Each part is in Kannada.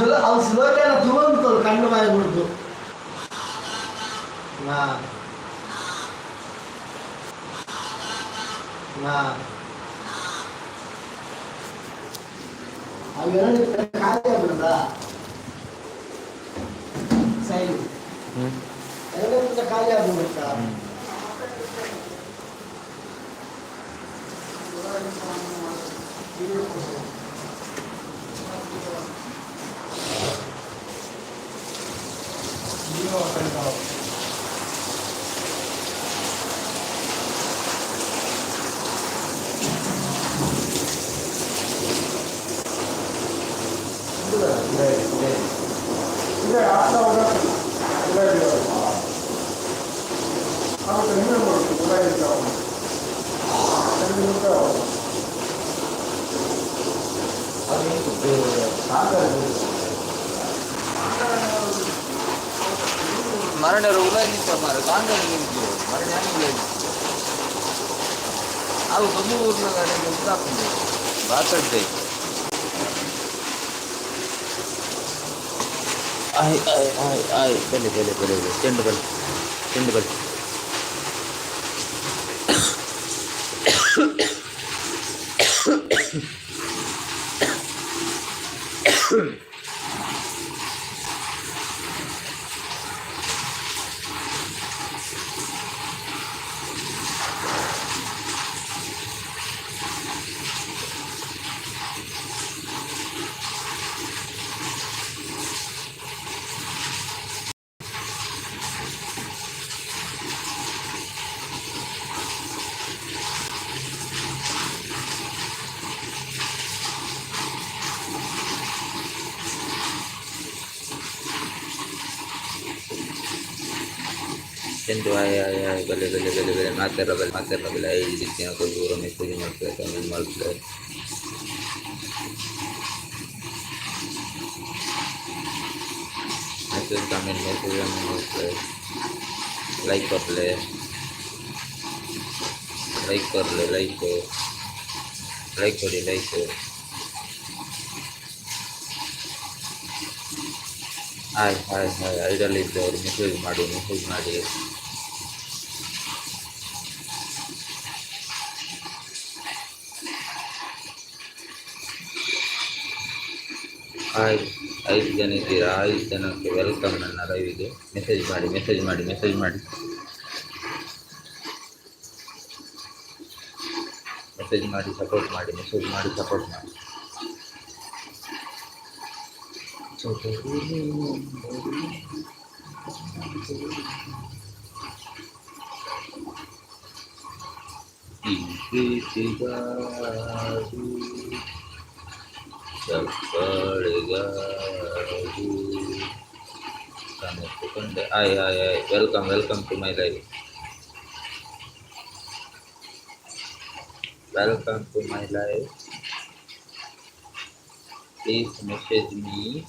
అసలు అసలు లోకైన తువంతో కన్ను వాయకూడదు నా నా అవి కాదేమన్నా శైలి ఎవరైనా ఖాళీ అవ్వకుండా Thank you. 그다음에 ಮರಣ ಉಲಾಗಿತ್ತ ಮಾರ ಕಾಂಗ್ರೆ ನಿಂತು ಮರಣ ಹೆಂಗೆ ಅವು ತುಂಬ ಊರ್ನ ಗಾಡಿಗೆ ಉದ್ದಾಕೊಂಡು ಮಾತಾಡ್ದೆ ಆಯ್ ಆಯ್ ಆಯ್ ಆಯ್ ಬೆಲೆ ಬೆಲೆ ಬೆಲೆ ಬೆಲೆ ಚೆಂಡು ಬಲೆ ಚೆಂಡು ಬಲೆ ಚೆಂಡು ಆಯ್ ಆಯ್ ಆಯ್ ಬೆಲೆ ಬೆಲೆ ಬೆಲೆ ಬೆಲೆ ಮಾತಾಡ ಬೆಲೆ ಮಾತಾಡ ಬೆಲೆ ಐದು ದಿನ ದೂರ ಮೆಸೇಜ್ ಮಾಡ್ತಾರೆ ಕಮೆಂಟ್ ಮಾಡ್ತಾರೆ ಮೆಸೇಜ್ ಕಮೆಂಟ್ ಮೆಸೇಜ್ ಮಾಡ್ತಾರೆ ಲೈಕ್ करले लाइक करले लाइक लाइक ಕೊಡಿ like hi hi hi idle ಇದ್ದವರು ಮೆಸೇಜ್ ಮಾಡಿ ಮೆಸೇಜ್ ಮಾಡಿ ಹಾಯ್ ಐದು ಜನ ಇದ್ದೀರಾ ಐದು ಜನಕ್ಕೆ ವೆಲ್ಕಮ್ ನನ್ನ ಲೈವಿಗೆ ಮೆಸೇಜ್ ಮಾಡಿ ಮೆಸೇಜ್ ಮಾಡಿ ಮೆಸೇಜ್ ಮಾಡಿ ಮೆಸೇಜ್ ಮಾಡಿ ಸಪೋರ್ಟ್ ಮಾಡಿ ಮೆಸೇಜ್ ಮಾಡಿ ಸಪೋರ್ಟ್ ಮಾಡಿ ಈ ಪ್ರೀತಿಗಾದು welcome welcome to my life. Welcome to my life. Please message me.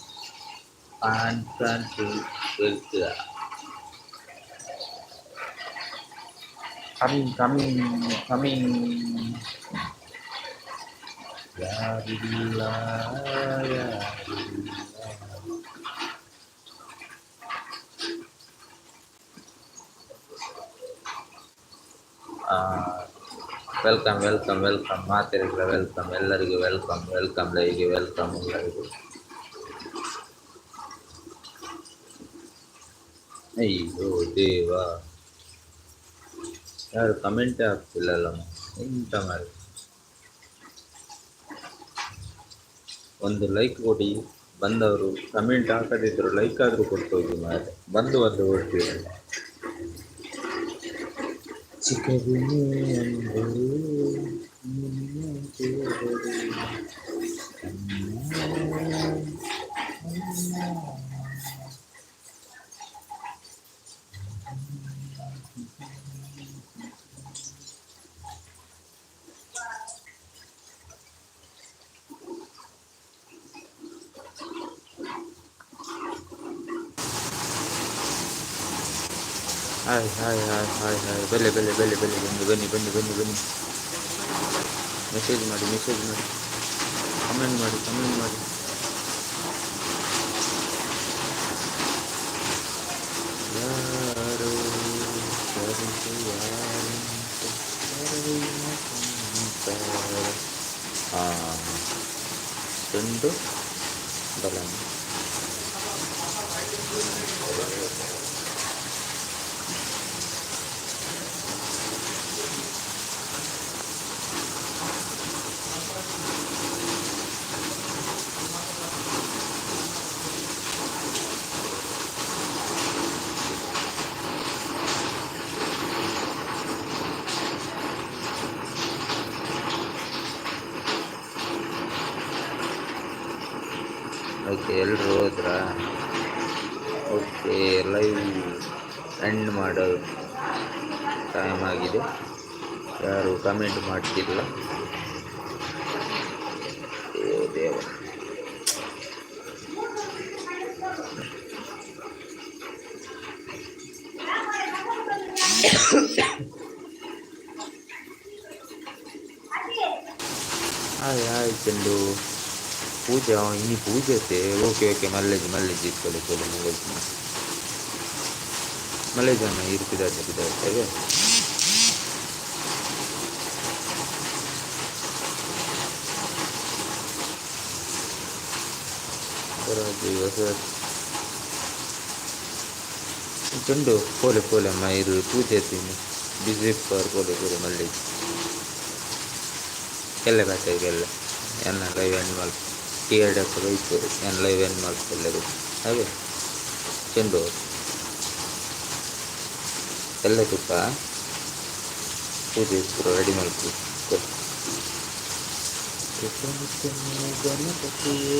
And plan to Belgra coming coming coming Yarilla, yarilla. Welcome welcome welcome ಮಾತಿರಲ್ಲ welcome ಎಲ್ಲರಿಗೂ ವೆಲ್ಕಮ್ ವೆಲ್ಕಮ್ ಲೈಗೆ ವೆಲ್ಕಮ್ ಎಲ್ಲರಿಗೂ ಅಯ್ಯೋ ದೇವ ಯಾರು ಕಮೆಂಟೇ ಆಗ್ತಿಲ್ಲಲ್ಲಮ್ಮ ಎಂತ ಮಾಡಿ ಒಂದು ಲೈಕ್ ಕೊಡಿ. ಬಂದವರು ಕಮೆಂಟ್ ಹಾಕದಿದ್ರು ಲೈಕ್ ಆದರೂ ಕೊಟ್ಟು ಹೋಗಿ ಮಾರೆ ಬಂದು ಬಂದು ಕೊಡ್ತೀರಲ್ಲ ಚಿಕ್ಕದಿನೇ hi hi hi hi hi ಬೆಲೆ ಬೆಲೆ ಬೆಲೆ ಬೆಲೆ ಬನ್ನಿ ಬನ್ನಿ ಬನ್ನಿ ಬನ್ನಿ ಬನ್ನಿ ಮೆಸೇಜ್ ಮಾಡಿ ಮೆಸೇಜ್ ಮಾಡಿ ಕಮೆಂಟ್ ಮಾಡಿ ಕಮೆಂಟ್ ಮಾಡಿ ಪೂಜೆ ಅವ ಇನ್ನು ಪೂಜೆ ಐತೆ ಓಕೆ ಓಕೆ ಮಲ್ಲೇಜ್ ಮಲ್ಲೇಜ್ ಇಟ್ಕೊಳ್ಳಿ ಕೊಡಿ ಮಲ್ಲೇಜ್ ಮಲ್ಲೇಜ್ ಅನ್ನ ಇರ್ತಿದ್ದಾರೆ ಇರ್ತಿದ್ದಾರೆ ಸ್ವರಾಜ್ ಹೊಸ ಚೆಂಡು ಪೋಲೆ ಪೋಲೆ ಅಮ್ಮ ಇದು ಪೂಜೆ ಐತೀನಿ ಬಿಸಿ ಪರ್ ಪೋಲೆ ಪೋಲೆ ಮಲ್ಲೇಜ್ ಎಲ್ಲ ಬೇಕಾಗಿಲ್ಲ ಎನ್ನ ಲೈವ್ ಎಂಡ್ ಮಲ್ಪ ಟಿ ಎರಡು ಎಪ್ಪತ್ತು ಇತ್ತು ಎನ್ನ ಲೈವ್ ಎಂಡ್ ಮಲ್ಪ ಎಲ್ಲರೂ ಹಾಗೆ ಚೆಂಡು ಎಲ್ಲ ತುಪ್ಪ ಪೂಜೆ ಇತ್ತು ರೆಡಿ ಮಲ್ಪು ಗಣಪತಿಯೇ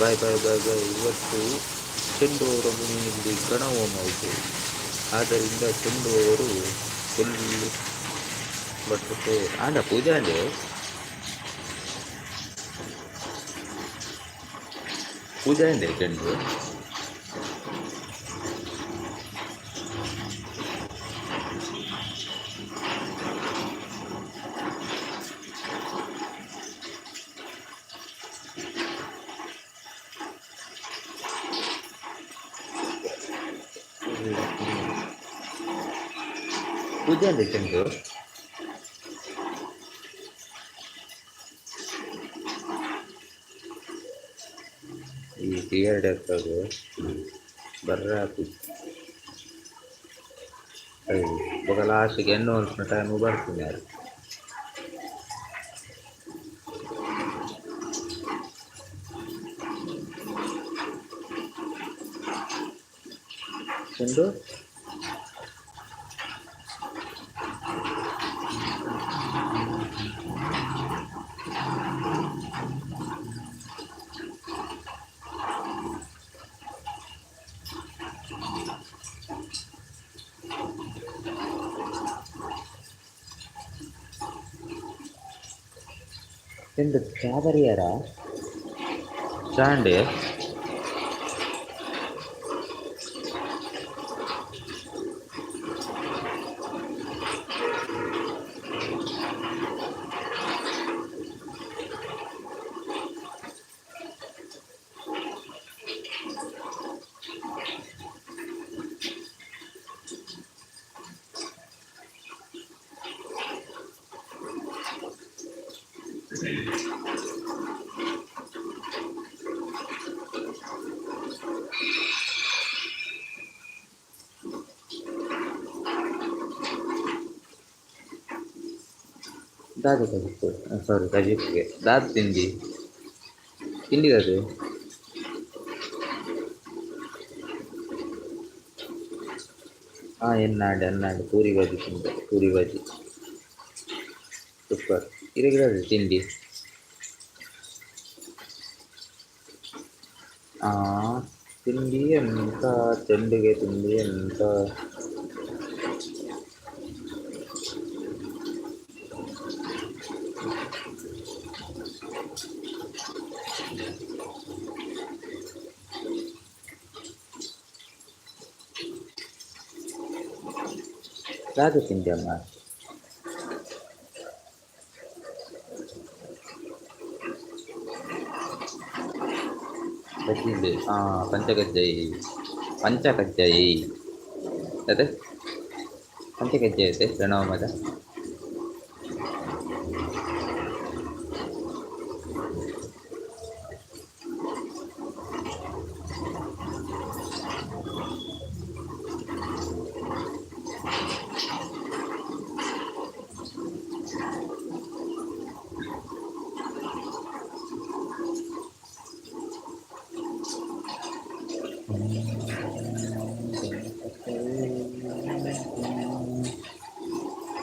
ಬಾಯ್ ಬಾಯ್ ಬಾಯ್ ಬಾಯ್ ಇವತ್ತು ಚೆಂಡು ಅವರ ಮನೆಯಲ್ಲಿ ಗಣಹೋಮ ಇದೆ ಆದ್ದರಿಂದ ಚೆಂಡು ಅವರು ಫುಲ್ ಬಟ್ಟೆ ಆಂಡ ಪೂಜೆ ಅಂಡೆ ಪೂಜೆ ಅಂಡೆ ಚೆಂಡು ಈ ಟಿಯರ್ಡ್ ಹಾಕೋದು ಬರ್ರ ಹಾಕಿ. ಇವಾಗ ಲಾಸ್ಟಿಗೆ ಎಣ್ಣೆ ಒಂದು ಟೈಮು ಬರ್ತೀನಿ ಯಾರು. ಚೆಂಡು క్యాదర్ ఇయరా ಚಾ ಅಂಡೆ ದಾದ ಕಜಿಪ್ಪು ಸಾರಿ ಕಜಿಪ್ಪಿಗೆ ದಾದ ತಿಂಡಿ ತಿಂಡಿಗದು ಹಾಂ ಎನ್ನಾಡಿ ಎನ್ನಾಡಿ ಪೂರಿ ಬಾಜಿ ತಿಂದೆ ಪೂರಿ ಬಾಜಿ ఇరగరాదు తిండి. తిండి ఎంత? తిండిగా తిండి ఎంత? రాదు తిండి అమ్మా. तस्मिन् दिवे हा पञ्चगज्जयैः पञ्चगज्जयैः तत् पञ्चगज्जयते प्रणवमद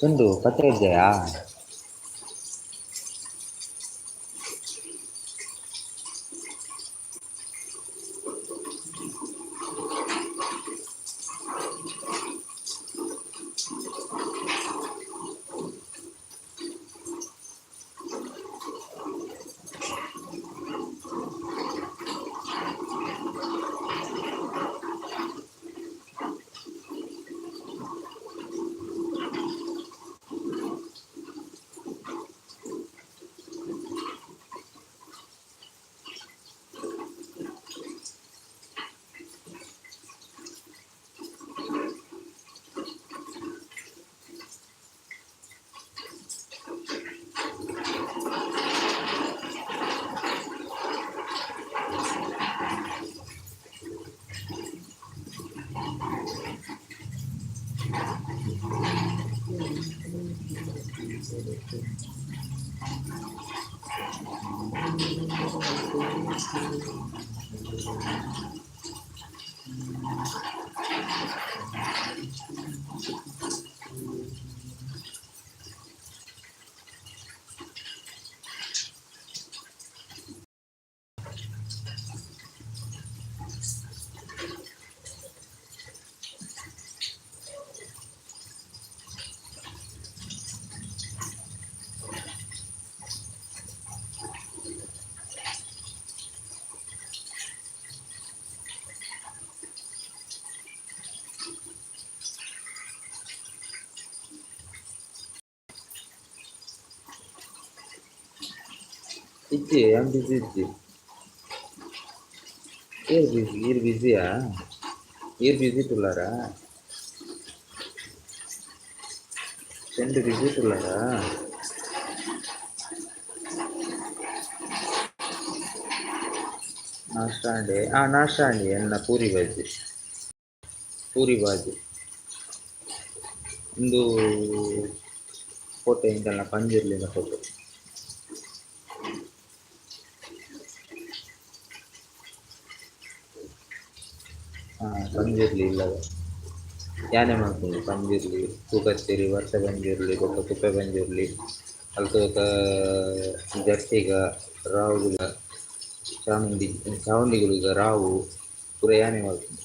ಚಂದು ಪತ್ರ ಇದೆಯಾ? ಇಜ್ಜಿ ಏನು ಬಿಸಿ ಇಜ್ಜಿ ಏರ್ ಬಿಸಿ ಈರ್ ಬಿಸಿಯಾ ಈರ್ ಬಿಸಿ ತುಳ್ಳಾರಾ ಚೆಂಡು ಬಿಸಿ ತುಳ್ಳಾರಾ ನಾಷ್ಟಾ ಅಂಡಿ ಆ ನಾಷ್ಟಾ ಅಂಡಿ ಎನ್ನ ಪೂರಿ ಬಾಜಿ ಪೂರಿ ಬಾಜಿ ಒಂದು ಫೋಟೋ ಇಂಕಲ್ನ ಪಂಜಿರ್ಲಿನ ಫೋಟೋ ಇಲ್ಲ ಯಾನೆ ಮಾಡ್ತೀನಿ ಪಂಜಿರ್ಲಿ ತೂಕತ್ತೇರಿ ವರ್ಷ ಬಂದಿರಲಿ ಗೊತ್ತ ಕುಪ್ಪೆ ಬಂದಿರಲಿ ಅಲ್ತೋಕ ಜರ್ಸಿಗ ರಾವುಗ ಚಾಮುಂಡಿ ಚಾವುಂಡಿಗಳಿಗ ರಾವು ಪೂರ ಯಾನೆ ಮಾಡ್ಕೊಂಡು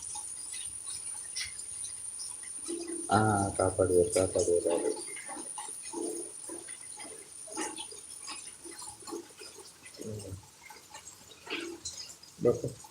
ಹಾಂ ಕಾಪಾಡುವರು ಅದು ಬಪ್ಪ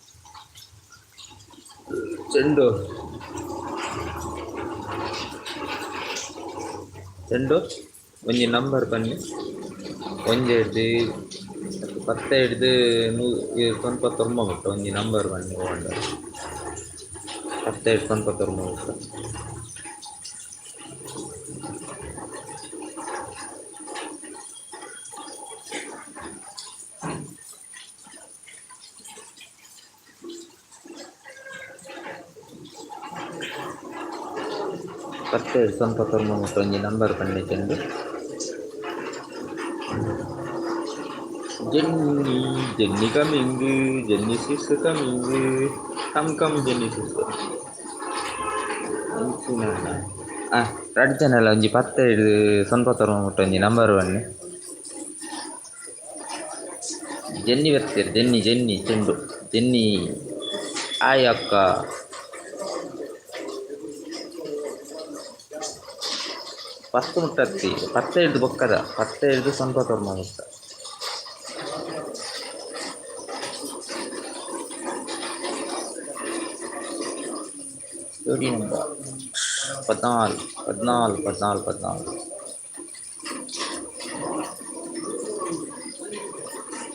ಚೆಂಡು. ಚೆಂಡು. ಒಂಜಿ ನಂಬರ್ ಬನ್ನಿ. ಒಂಜಿ ಹಿಡ್ದು ಪತ್ತೆ ಹಿಡ್ದು ನೂ ಸ್ವಲ್ಪ ತೊಂಬ ಮುಟ್ಟ ಒಂಜಿ ನಂಬರ್ ಬನ್ನಿ ಹೋಂಡ ಪತ್ತ ಹಿಡ್ದು ಸ್ವಲ್ಪ ತೊಂಬ ಪತ್ತೆರಡು ಸ್ವಲ್ಪ ತೊರ್ಮ ಮುಟ್ಟ ಒಂಜಿ number ಪಂಡಿತಂಡು Jenny Jenny coming Jenny sis coming come come Jenny sis ಆ ರಡ್ ಚಾನಲ್ ಒಂಜಿ ಪತ್ತೆರಡು ಸ್ವಲ್ಪ ತೊರ್ಮ ಮುಟ್ಟ ಒಂಜಿ ನಂಬರ್ ಬನ್ನಿ ಜೆನ್ನಿ ಬರ್ತೀರಿ ಜೆನ್ನಿ ಜೆನ್ನಿ ಚೆಂಡು ಜೆನ್ನಿ ಆಯ್ ಅಕ್ಕ ಫಸ್ಟ್ ಮುಟ್ಟತ್ತಿ ಪತ್ತೆ ಹಿಡ್ದು ಬೊಕ್ಕದ ಪತ್ತೆ ಹಿಡ್ದು ಸ್ವಲ್ಪ ತೊರ್ಮ ಮುಟ್ಟ ಜೋಡಿ ನಂಬರ್ ಪದ್ನಾಲ್ಕು ಪದ್ನಾಲ್ಕು ಪದ್ನಾಲ್ಕು ಪದ್ನಾಲ್ಕು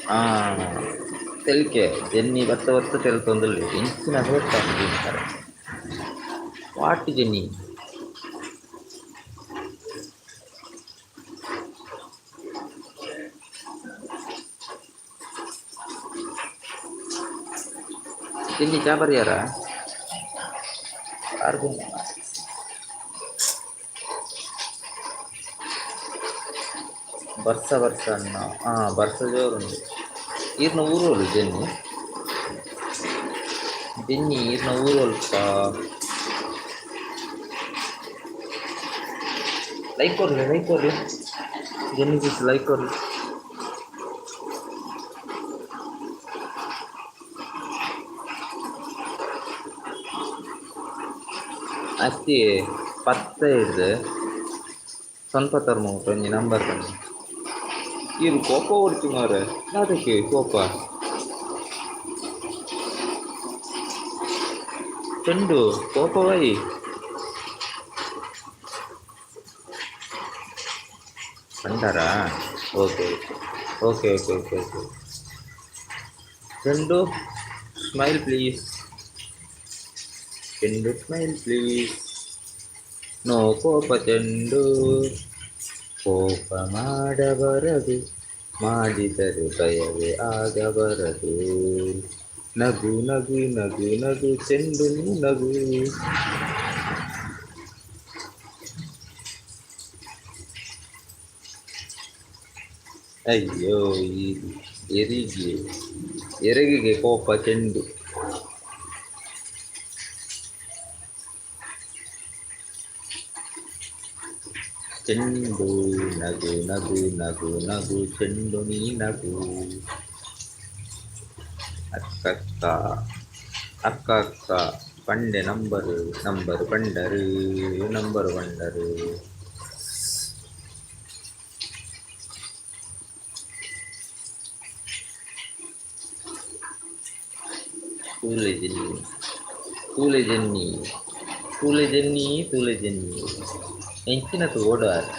ಹಾಂ ತೆಲ್ಕೆ ಜೆನ್ನಿ ಬತ್ತ ಬತ್ತ ತೆಲ್ತೊಂದುಲ್ಲೆ ಇಂಚಿನ ಹೇಳ್ತಾರೆ ವಾಟ್ ಜೆನ್ನಿ ಜೆನ್ನಿ ಚಾ ಬರ್ಯಾರ ಯಾರಿಗೂ ಬರ್ಸ ಬರ್ಸ ಅನ್ನ ಹಾಂ ಬರ್ಸ ಜೋರುಂಡು ಈರ್ನ ಊರೋಳು ಜೆನ್ನಿ ಜೆನ್ನಿ ಈರ್ನ ಊರೋಲ್ಪ ಲೈಕ್ ಕೊಡ್ಲಿ ಲೈಕ್ ಕೊಡ್ಲಿ ಜೆನ್ನಿ ಸಿಸ್ ಲೈಕ್ ಕೊಡ್ಲಿ ಅತ್ತಿ ಪತ್ತ ಹಿಡ್ದು ಸ್ವಲ್ಪ ತರ್ಮ ಉಂಟು ಒಂಜಿ ನಂಬರ್ ಬನ್ನಿ ಇರು ಕೋಪ ಹೊಡ್ತಿ ಮಾರೆ ಅದಕ್ಕೆ ಕೋಪ ಚೆಂಡು ಕೋಪ by ಕಂಡಾರಾ okay okay okay okay okay ಚೆಂಡು ಸ್ಮೈಲ್ ಪ್ಲೀಸ್ ಚೆಂಡು ಸ್ಮೈಲ್ ಪ್ಲೀಸ್ ನೋ ಕೋಪ ಚೆಂಡು ಕೋಪ ಮಾಡಬರದು ಮಾಡಿದರೆ ಭಯವೇ ಆಗಬರದು ನಗು ನಗು ನಗು ನಗು ಚೆಂಡು ನೀ ನಗು ಅಯ್ಯೋ ಈ ಎರಿಗೆ ಎರಗಿಗೆ ಕೋಪ ಚೆಂಡು ಚೆಂಡು ನಗು ನಗು ನಗು ನಗು ಚೆಂಡು ನೀ ನಗು ಅಕ್ಕಕ್ಕ ಅಕ್ಕ ಅಕ್ಕ ಪಂಡೆ ನಂಬರು ನಂಬರು ಪಂಡರು ನಂಬರು ಪಂಡರು ತೂಲೆ ಜೆನ್ನಿ ತೂಲೆ ಜೆನ್ನಿ ತೂಲೆ ಜೆನ್ನಿ ತೂಲೆ ಎಂಚಿನಕು ಓಡುವಾರು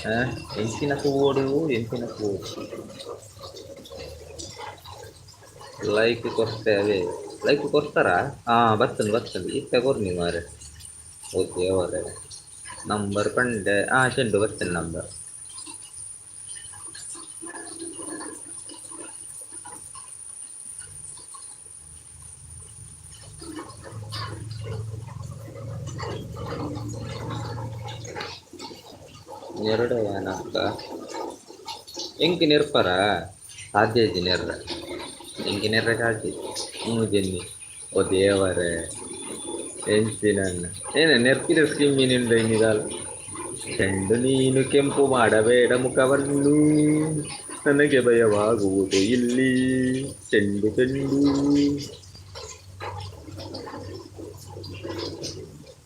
ಹಾಂ ಎಂಚಿನಕು ಓಡುವು ಎಂಚಿನಕು ಓಡು ಲೈಕ್ ಕೊಡ್ತೆ ಅವೇ ಲೈಕ್ ಕೊಡ್ತಾರಾ ಹಾಂ ಬರ್ತದೆ ಬರ್ತದೆ ಈಗ ತಗೋರಿ ನೀವು ಮಾರೆ ಓಕೆ ಅವರೇ ನಂಬರ್ ಕಂಡೆ ಹಾಂ ಚೆಂಡು ಬರ್ತೇನೆ ನಂಬರ್ ಎರಡು ಏನಕ್ಕ ಎಂಕಿ ನೆರ್ಪರ? ಸಾಧ್ಯ ಇಜ್ಜಿ ನೆರ್ರ. ಎಂಕಿ ನೆರ್ರ ಸಾಧ್ಯ ಹ್ಞೂ ಜೆನ್ನಿ. ಓ ದೇವರೇ. ಎಂಚಿನನ್ನ ಏನ ನೆರ್ಪಿದ ಸ್ಕೀಮ್ ಮೀನಿಂದ ಇನ್ನಿದಲ್ಲ ಚೆಂಡು ನೀನು ಕೆಂಪು ಮಾಡಬೇಡ ಮುಖವನ್ನು ನನಗೆ ಭಯವಾಗುವುದು ಇಲ್ಲಿ. ಚೆಂಡು ಚೆಂಡು.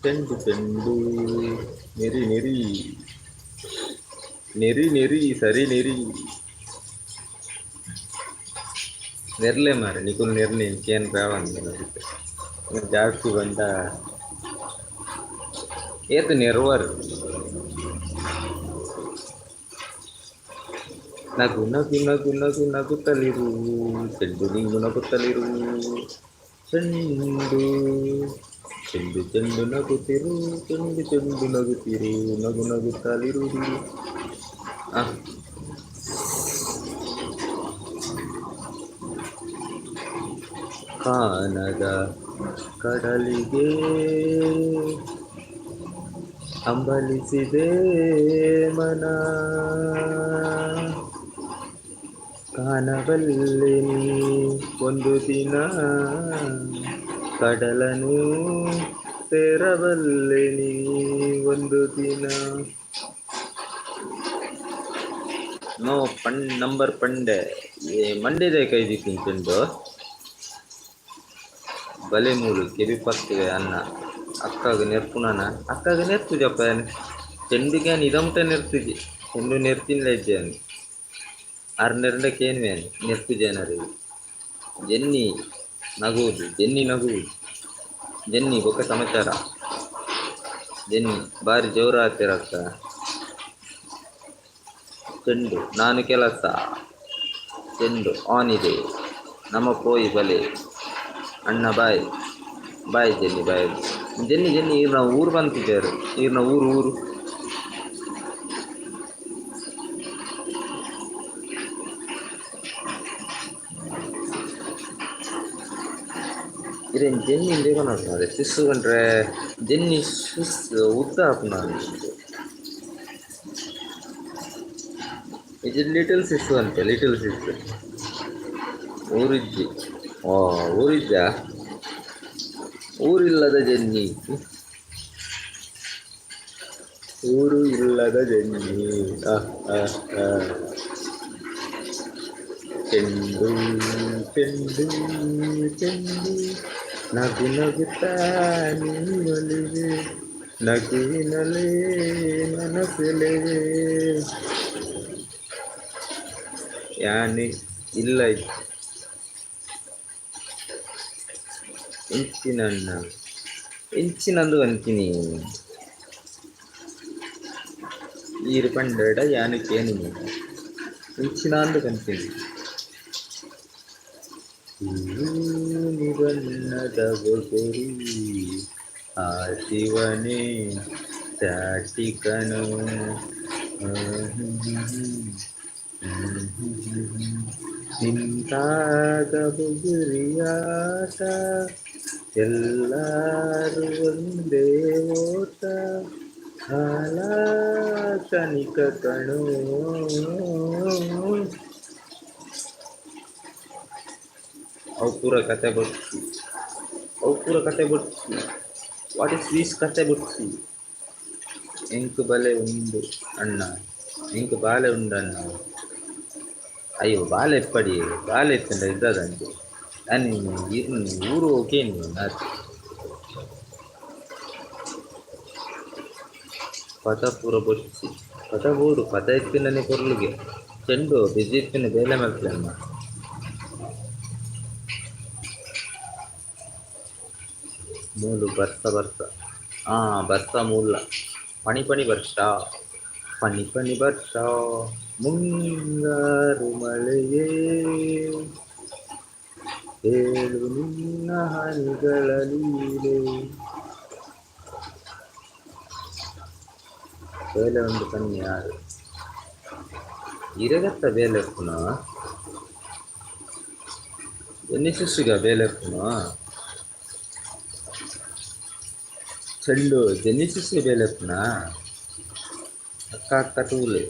ಚೆಂಡು ಚೆಂಡು. ನೆರಿ ನೆರಿ. Neri neri sari neri. Nerle mar, ni kun ner ni kian pawan. Jauh tu benda. Et nerwar. Nagu nagu nagu nagu nagu taliru, cenduning nagu nagu taliru, cendu, cendu cendu nagu tiru, cendu cendu nagu tiru, nagu nagu taliru, ಕಾನದ ಕಡಲಿಗೆ ಅಂಬಲಿಸಿದೆ ಮನ. ಕಾಣಬಲ್ಲೆ ಒಂದು ದಿನ ಕಡಲನು ಸೇರಬಲ್ಲೆ ಒಂದು ದಿನ. ನೋ ಪಂ ನಂಬರ್ ಪಂಡೆ. ಏ ಮಂಡೆ ಬೇಕಾಯ್ತು ತಿಂದು. ಬಲೆ ಮೂಲು ಕೆಬಿ ಪಕ್ತಿವೆ ಅನ್ನ. ಅಕ್ಕಾಗ ನೆರ್ಪುನಾನ ಅಕ್ಕಾಗ ನೆರ್ತಿದೆಪ್ಪ ಚೆಂಡಿಗೆ ಅನ್ ನೆರ್ತಿದ್ದೆ ಚೆಂಡು ನೆರ್ತಿನ್ಲ ಇದ್ದೆ ಅನ್ ಆರ್ನೆರಡಕ್ಕೆ ಏನ್ವೆ ನೆರ್ತಿದ್ದೆ ಅನ್ನರಿಗೆ ಜೆನ್ನಿ ನಗುವುದು ಜೆನ್ನಿ ನಗುವುದು. ಜೆನ್ನಿ, ಬೊಕ್ಕ ಸಮಾಚಾರ. ಜೆನ್ನಿ, ಭಾರಿ ಜೋರ ಆಗ್ತಿರಕ್ಕ ಚೆಂಡು ನಾನು ಕೆಲಸ ಚೆಂಡು ಆನ್ ಇದೆ. ನಮ್ಮ ಪೋಯಿ ಬಲೆ, ಅಣ್ಣ bye bye Jenny bye. Jenny Jenny ಈಗ ನಾವು ಊರು ಬಂತಿದ್ದೇವೆ ಈಗ ನಾವು ಊರು ಊರು. ಇದೇನು ಜೆನ್ನಿ ಬೇಕನ್ನೋದು ಶಿಸ್ಸು ಕಂಡ್ರೆ ಜೆನ್ನಿ ಶಿಸ್ ಉದ್ದ ಹಾಪುನ ಲಿಟಲ್ ಸಿಸ್ಟರ್ ಅಂತೆ ಲಿಟಲ್ ಸಿಸ್ಟರ್ ಊರಿಜ್ಜಿ. ಓ ಊರಿದ್ದ ಊರಿಲ್ಲದ ಜೆನ್ನಿ. ಊರು ಇಲ್ಲದ ಜನ್ನಿ. ಚೆಂಡು ಚೆಂಡು ಚೆಂಡು. ನಗು ನಗುತ್ತಾ ನೀವಲಿವೆ ನಗುವಿನಲೇ ಮನಸ್ಸೆಲೆವೆ యాని ఇల్లు ఎంచినన్న ఎంచినందు కనికిని ഇരുപണ്ടേട ഞാൻ കേനി ഇച്ചിനാണ്ട് കനിക്കുന്നു నివన్నదవరి ఆ శివనే చాటికను ಶಿವನೇ ಚಾಟಿ ಕಣು ನಿಂತಾಗ ಬುಗುರಿಯಾಟ ಎಲ್ಲರೂ ಒಂದೇ ಓಟ ಹಾಲ ಕನಿಕ ಕಣು ಅವು ಪೂರ ಕತೆ ಬಿಡ್ತಿ ಅವು ಪೂರ ಕತೆ ಬಿಡ್ತಿ ವಾಟ್ ಇಸ್ ದೀಸ್ ಕತೆ ಬಿಡ್ತಿ ಎಂಕು ಬಲೆ ಉಂಡು ಅಣ್ಣ ಎಂಕು ಬಾಲೆ ಉಂಡು ಅಣ್ಣ ಅಯ್ಯೋ ಬಾಲೆ ಎಪ್ಪಡಿ ಬಾಲೆ ಎತ್ತಂಡ ಇದ್ದದಂತೆ ನಾನು ಇರ್ನು ಊರು ಓಕೆ ನೀವು ನಾಚಿ ಪದ ಪೂರ ಬೊಚ್ಚಿ ಪದ ಊರು ಪದ ಎತ್ತಿನೇ ಕೊರ್ಲಿಗೆ ಚೆಂಡು ಬಿಜಿ ಎತ್ತಿನ ಬೇಲೆ ಮಾಡ್ತಲೆ ಅಮ್ಮ ಮೂಲು ಬರ್ಸ ಬರ್ಸ ಆ ಬರ್ಸ ಮೂಲ ಪಣಿ ಪಣಿ ವರ್ಷ ಪಣಿ ಪಣಿ ವರ್ಷ முன்னாறு மலையே ஏழு நின்னகல்களிலே வேலை வந்து பண்ணியாரு. இரகத்த வேலை இருக்குண்ணா ஜெனிசிஸ்டுகா வேலை இருக்குண்ணா ಚೆಂಡು ಜನಿಸಿಸಿ ಬೆಲೆಪ್ನ ಅಕ್ಕ ಅಕ್ಕ ಟೂಲು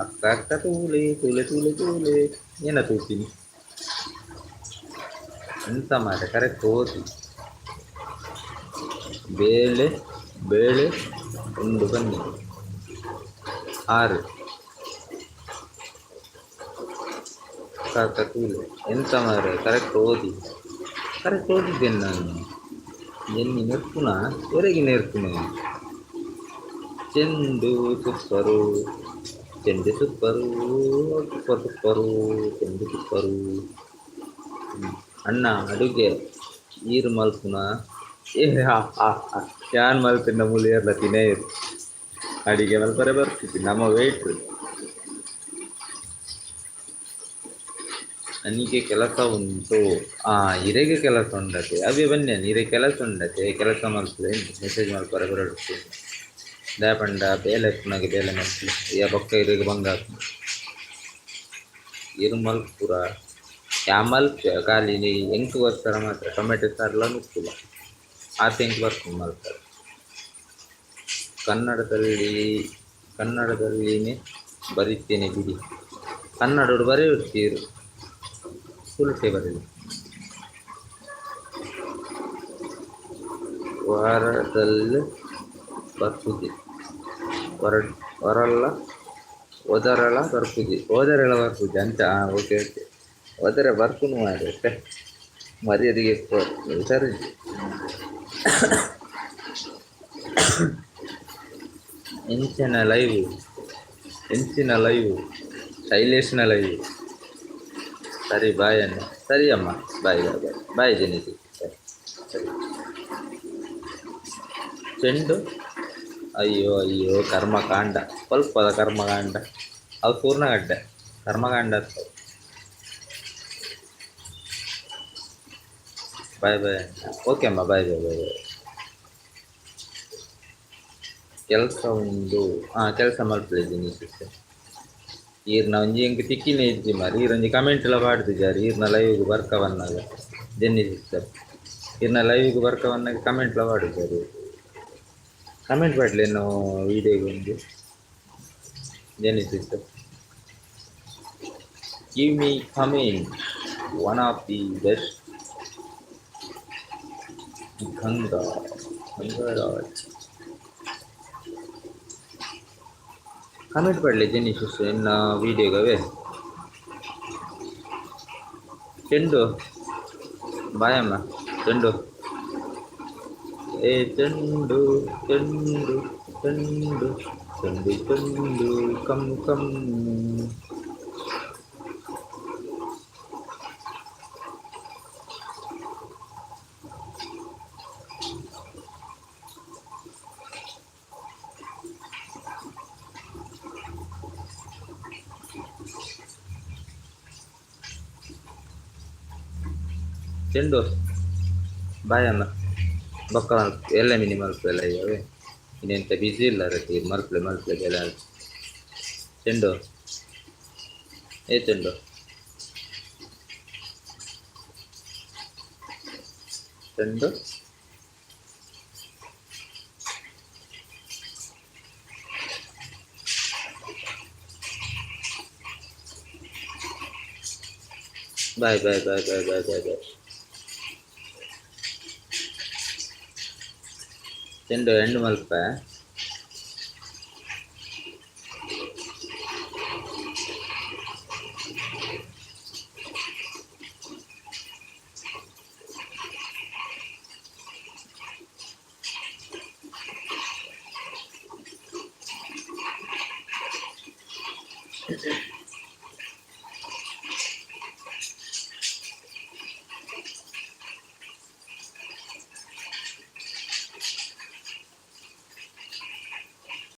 At ತೂಲೆ ತೂಲೆ ತೂಲೆ tuli. ಏನ ತೂತೀನಿ ಎಂತ ಮಾಡ ಕರೆಕ್ಟ್ ತೋತಿ ಬೇಳೆ ಬೇಳೆ, ಒಂದು ಬನ್ನಿ. ಆರು. ತೂಲೆ ಎಂತ ಮಾರ ಕರೆಕ್ಟ್ ಓದಿ ಕರೆಕ್ಟ್ ಓದಿದ್ದೇನೆ ನಾನು. ಎನ್ನಿ ನೆರ್ಪುನ? ಹೊರಗೆ ನೆರ್ಪುನ? ಚೆಂಡು ಸುಪ್ಪರು ಚೆಂಡು ಸುಪ್ಪರು ಸೂಪರ್ ತುಪ್ಪರು ಚೆಂಡು ತುಪ್ಪರು ಹ್ಮ್. ಅಣ್ಣ ಅಡುಗೆ ಈರು ಮಲ್ಪುನ ಏ ಹಾ ಹಾ ಹಾ ಯಾನ್ ಮಲ್ಪಿನ ಮುಳಿಯರ್ಲ ತಿನೇ ಇರು ಅಡಿಗೆ ಮಲ್ಪರೆ ಬರ್ತಿದ್ವಿ ನಮ್ಮ ವೇಟ್ರು ನನಗೆ ಕೆಲಸ ಉಂಟು ಆ ಇರೆಗೆ ಕೆಲಸ ಉಂಡತೆ ಅವೇ ಬನ್ನಿ ಇರೆ ಕೆಲಸ ಉಂಡತೆ ಕೆಲಸ ಮಲ್ಪಲೆ ಮೆಸೇಜ್ ಮಲ್ಪರೆ ಬರಡುತ್ತೆ ದಾಪಂಡ, ಬೇಲೆ ಪುನಗೆ ಬೇಲೆ ಮಲ್ಪಲೆ ಯಾ ಬೊಕ್ಕ ಇರೆಗೆ ಬಂಗ ಇರುಮಲ್ ಪೂರ ಯಾ ಮಲ್ಪೆ ಖಾಲಿ ಎಂಟು ಬರ್ತಾರ ಮಾತ್ರ ಟೊಮೆಟೊ ಸಾರೆಲ್ಲ ನುಕ್ಕಿಲ್ಲ ಆತ ಎಂಟು ಬರ್ಕೊಂಡು ಮಲ್ತಾರೆ ಕನ್ನಡದಲ್ಲಿ ಕನ್ನಡದಲ್ಲಿನೇ ಬರೀತೇನೆ ಬಿಡಿ. ಕನ್ನಡರು ಬರೆಯುತ್ತೀರು ಸುಲ್ಟೆ ಬರಲಿ. ವಾರದಲ್ಲಿ ಬರ್ತದೆ. ಹೊರ ಹೊರಲ್ಲ ಒದರಳ ಬರ್ಪುಜಿ ಓದರೆಳ ಬರ್ಪುಜಿ ಅಂತ ಹಾಂ ಓಕೆ ಓಕೆ ಒದರೆ ಬರ್ಪುನು ಮಾಡಿ ಅಷ್ಟೇ ಮರ್ಯಾದೆಗೆ ಸರಿ ಇಂಚಿನ ಲೈವ್ ಇಂಚಿನ ಲೈವ್ ಶೈಲೇಶ್ನ ಲೈವ್ ಸರಿ ಬಾಯ್ ಅಣ್ಣ ಸರಿ ಅಮ್ಮ ಬಾಯ್ ಬಾಯ್ ಬಾಯ್ ಬಾಯ್ ಜನಿಸಿ ಸರಿ ಸರಿ ಚೆಂಡು ಅಯ್ಯೋ ಅಯ್ಯೋ, ಕರ್ಮಕಾಂಡ. ಸ್ವಲ್ಪದ ಕರ್ಮಕಾಂಡ. ಅದು ಪೂರ್ಣಗಡ್ಡೆ. ಕರ್ಮಕಾಂಡ ಬಾಯ್ ಬಾಯ್ ಓಕೆ ಅಮ್ಮ. ಬಾಯ್ ಬಾಯ್ ಬಾಯ್ ಕೆಲಸ ಒಂದು ಹಾಂ ಕೆಲಸ ಮಲ್ಪಲಿದ್ದೀನಿ ಸಿಸ್ಟರ್ ಈರ್ನ ಒಂಜಿ ಎಂಕ್ ತಿಕ್ಕಿನೇ ಇದ್ದಿ ಮಾರಿ ಈರೊಂಜಿ ಕಮೆಂಟ್ ಎಲ್ಲ ಮಾಡ್ತಿದ್ದಾರೆ ಈರ್ನ ಲೈವ್ಗೆ ಬರ್ಕವನ್ನಾಗ ಜೆನ್ನಿ ಸಿಸ್ಟರ್ ಈರ್ನ ಲೈವ್ಗೆ ಬರ್ಕವನ್ನಾಗ ಕಮೆಂಟ್ ಎಲ್ಲ ಮಾಡಿದ್ದಾರೆ ಕಮೆಂಟ್ ಮಾಡಲಿ ನಾವು ವಿಡಿಯೋಗೆ ಒಂದು Jenny sister give me comment one of the best Ganga Gangaraj comment ಮಾಡಲಿ ಜೆನ್ನಿ ಸಿಸ್ಟರ್ ಇನ್ನ ವಿಡಿಯೋಗವೇ ಚೆಂಡು ಬಾಯಮ್ಮ ಚೆಂಡು ê, chân đu chân đu chân đu chân đu chân đu cầm cầm trên được bay em à ạ ಮಲ್ಪ್ ಎಲ್ಲ ಮಿನಿ ಮಲ್ಪು ಎಲ್ಲ ಇದ್ದಾವೆ ಇನ್ನೆಂತ ಬಿಸಿ ಇಲ್ಲ ರತಿ ಮಲ್ಪಲೆ ಮಲ್ಪಲೆ ಎಲ್ಲ ಚೆಂಡು ಏ ಚೆಂಡು ಚೆಂಡು ಬಾಯ್ ಬಾಯ್ ಬಾಯ್ ಬಾಯ್ ಬಾಯ್ ಬಾಯ್ ಬಾಯ್ ಚೆಂಡು ಎಂಡು ಮಲ್ಪ